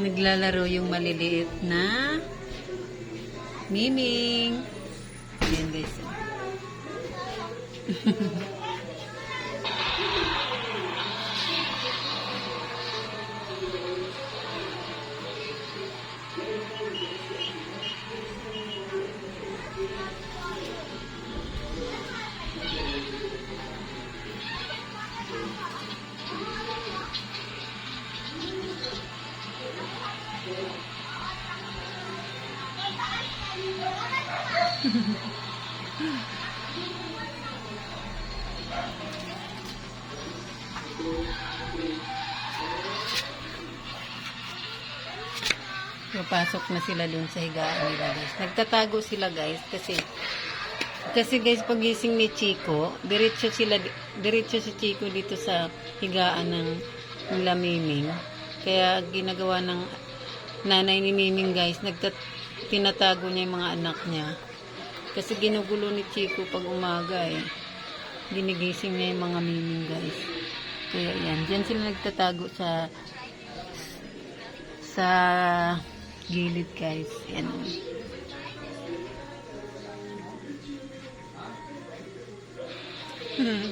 Naglalaro yung maliliit na Miming. Ayan guys. Papasok na sila dun sa higaan nila guys. Nagtatago sila guys kasi kasi guys pagising ni Chico, diretso sila diretso si Chico dito sa higaan ng nila Miming. Kaya ginagawa ng nanay ni Miming guys, nagtat tinatago niya yung mga anak niya. Kasi ginugulo ni Chico pag umaga eh. Ginigising niya yung mga Miming guys. Kaya yan, diyan sila nagtatago sa sa gilid guys. Yan. Hmm.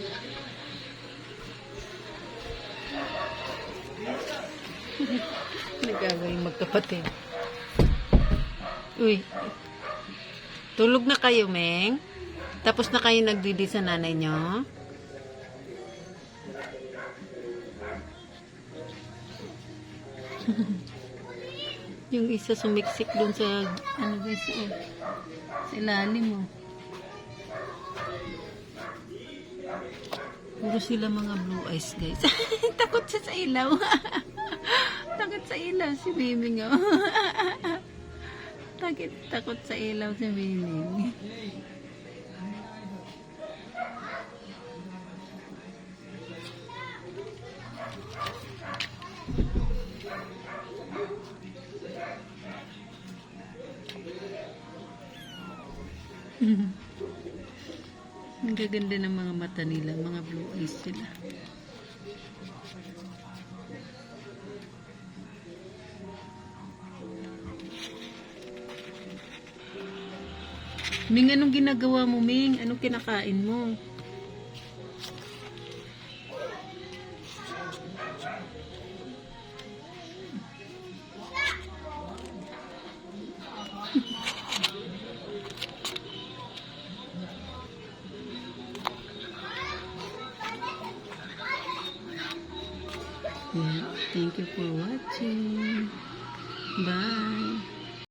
Magkapatid. Uy. Tulog na kayo, Meng? Tapos na kayo nagdidi sa nanay nyo? yung isa sumiksik dun sa ano guys oh, sa ilalim oh. Puro sila mga blue eyes guys. takot siya sa ilaw. takot sa ilaw si Miming oh. Takot, takot sa ilaw si Miming. Ang gaganda ng mga mata nila, mga blue eyes sila. Ming, anong ginagawa mo, Ming? Anong kinakain mo? Thank you for watching. Bye.